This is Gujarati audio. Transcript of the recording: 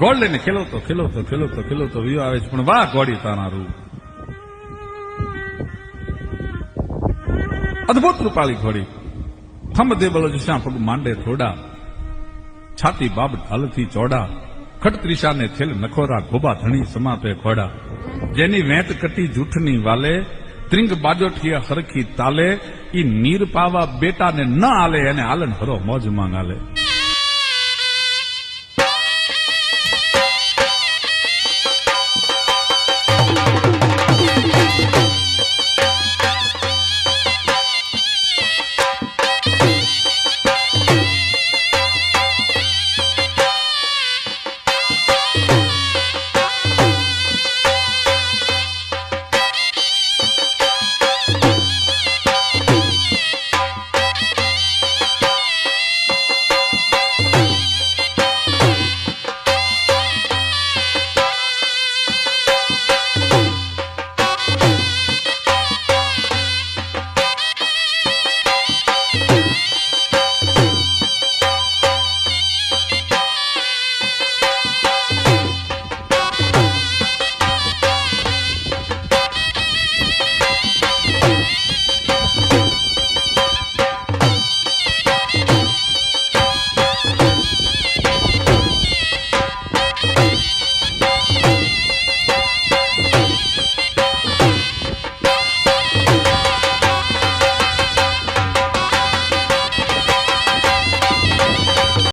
ગોળ લઈને ખેલવતો ખેલવતો ખેલવતો ખેલવતો વિયો આવે છે. પણ વાહ, ગોળી તારા અદભુત રૂપાળી ઘોડી. થંભ દે બલો જશા પગ માંડે થોડા. છાતી બાબ ઢાલથી ચોડા. ખટ ત્રિશાને થેલ નખોરા ગોબા ધણી સમાપે ખોડા. જેની વેંત કટી જૂઠની વાલે, ત્રિંગ બાજોઠીએ હરખી તાલે, ઈ નીર પાવા બેટાને ન આલે, એને આલન હરો મોજ માંગ આલે.